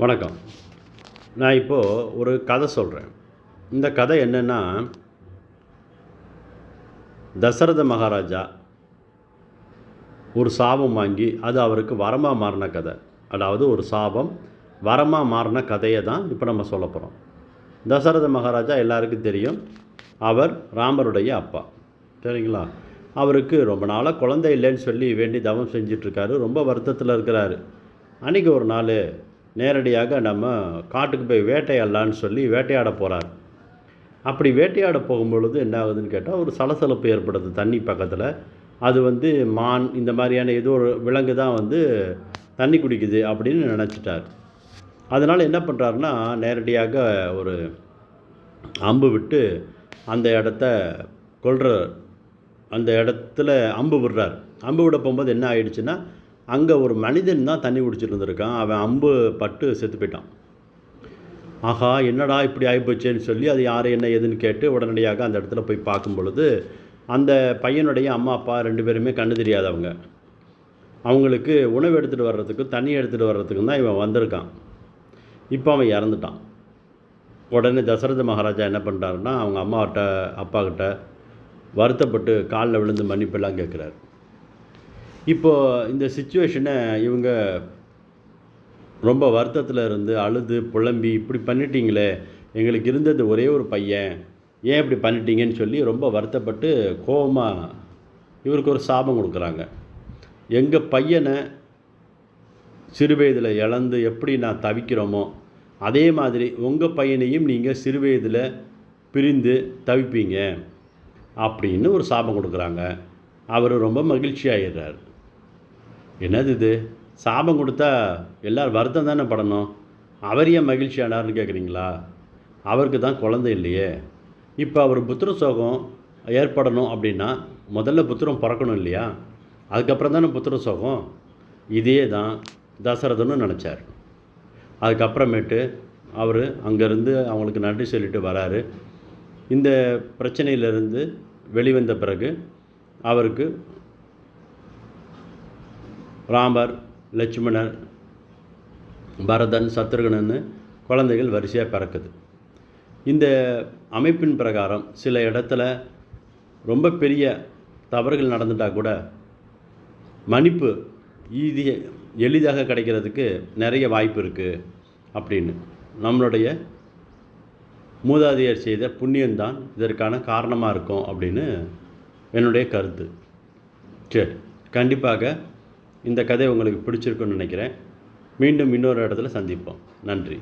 வணக்கம். நான் இப்போது ஒரு கதை சொல்கிறேன் இந்த கதை என்னென்னா தசரத மகாராஜா ஒரு சாபம் வாங்கி அது அவருக்கு வரமாக மாறின கதை. அதாவது ஒரு சாபம் வரமாக மாறின கதையை தான் இப்போ நம்ம சொல்ல போகிறோம் தசரத மகாராஜா எல்லாருக்கும் தெரியும். அவர் ராமருடைய அப்பா. சரிங்களா? அவருக்கு ரொம்ப நாளாக குழந்தை இல்லைன்னு சொல்லி வேண்டி தவம் செஞ்சிட்ருக்காரு ரொம்ப வருத்தத்தில் இருக்கிறாரு. அன்றைக்கி ஒரு நாள் நேரடியாக நம்ம காட்டுக்கு போய் வேட்டையாடலான்னு சொல்லி வேட்டையாட போகிறார் அப்படி வேட்டையாட போகும்பொழுது என்ன ஆகுதுன்னு கேட்டால் ஒரு சலசலப்பு ஏற்படுது தண்ணி பக்கத்தில். அது வந்து மான் இந்த மாதிரியான ஏதோ ஒரு விலங்கு தான் வந்து தண்ணி குடிக்குது அப்படின்னு நினச்சிட்டார். அதனால் என்ன பண்ணுறாருன்னா நேரடியாக ஒரு அம்பு விட்டு அந்த இடத்த கொள்கிற அந்த இடத்துல அம்பு விடுறார். அம்பு விட போகும்போது என்ன ஆயிடுச்சுன்னா அங்கே ஒரு மனிதன் தான் தண்ணி குடிச்சிட்டு இருந்திருக்கான் அவன் அம்பு பட்டு செத்து போயிட்டான். ஆஹா என்னடா இப்படி ஆகிப்போச்சேன்னு சொல்லி அது யார் என்ன ஏதுன்னு கேட்டு உடனடியாக அந்த இடத்துல போய் பார்க்கும் பொழுது அந்த பையனுடைய அம்மா அப்பா ரெண்டு பேருமே கண்ணு தெரியாதவங்க. அவங்களுக்கு உணவு எடுத்துகிட்டு வர்றதுக்கும் தண்ணி எடுத்துகிட்டு வர்றதுக்கும் தான் இவன் வந்திருக்கான். இப்போ அவன் இறந்துட்டான். உடனே தசரத மகாராஜா என்ன பண்ணுறாருன்னா அவங்க அம்மாகிட்ட அப்பாக்கிட்ட வருத்தப்பட்டு காலில் விழுந்து மன்னிப்பெல்லாம் கேட்குறாரு. இப்போது இந்த சுச்சுவேஷனை இவங்க ரொம்ப வருத்தத்தில் இருந்து அழுது புலம்பி இப்படி பண்ணிட்டீங்களே எங்களுக்கு இருந்தது ஒரே ஒரு பையன் ஏன் இப்படி பண்ணிட்டீங்கன்னு சொல்லி ரொம்ப வருத்தப்பட்டு கோபமாக இவருக்கு ஒரு சாபம் கொடுக்குறாங்க. எங்கள் பையனை சிறுவயதில் இழந்து எப்படி நான் தவிக்கிறோமோ அதே மாதிரி உங்கள் பையனையும் நீங்கள் சிறுவயதில் பிரிந்து தவிப்பீங்க அப்படின்னு ஒரு சாபம் கொடுக்குறாங்க. அவர் ரொம்ப மகிழ்ச்சி ஆகிடுறாரு என்னது இது? சாபம் கொடுத்தா எல்லோரும் வருத்தம் தானே படணும்? அவர் ஏன் மகிழ்ச்சி ஆனார்னு கேட்குறீங்களா அவருக்கு தான் குழந்தை இல்லையே. இப்போ அவர் புத்திர சோகம் ஏற்படணும் அப்படின்னா முதல்ல புத்திரம் பிறக்கணும் இல்லையா? அதுக்கப்புறம் தானே புத்திர சோகம்? இதே தான் தசரதனும் நினச்சார். அதுக்கப்புறமேட்டு அவர் அங்கேருந்து அவங்களுக்கு நன்றி சொல்லிட்டு வராரு. இந்த பிரச்சனையிலிருந்து வெளிவந்த பிறகு அவருக்கு ராமர் லட்சுமணர் பரதன் சத்ருகனன்னு குழந்தைகள் வரிசையாக பிறக்குது. இந்த அமைப்பின் பிரகாரம் சில இடத்துல ரொம்ப பெரிய தவறுகள் நடந்துட்டால் கூட மன்னிப்பு ஈதி எளிதாக கிடைக்கிறதுக்கு நிறைய வாய்ப்பு இருக்குது அப்படின்னு. நம்மளுடைய மூதாதையர் செய்த புண்ணியம்தான் இதற்கான காரணமாக இருக்கும் அப்படின்னு என்னுடைய கருத்து. சரி கண்டிப்பாக இந்த கதை உங்களுக்கு பிடிச்சிருக்குன்னு நினைக்கிறேன். மீண்டும் இன்னொரு இடத்துல சந்திப்போம். நன்றி.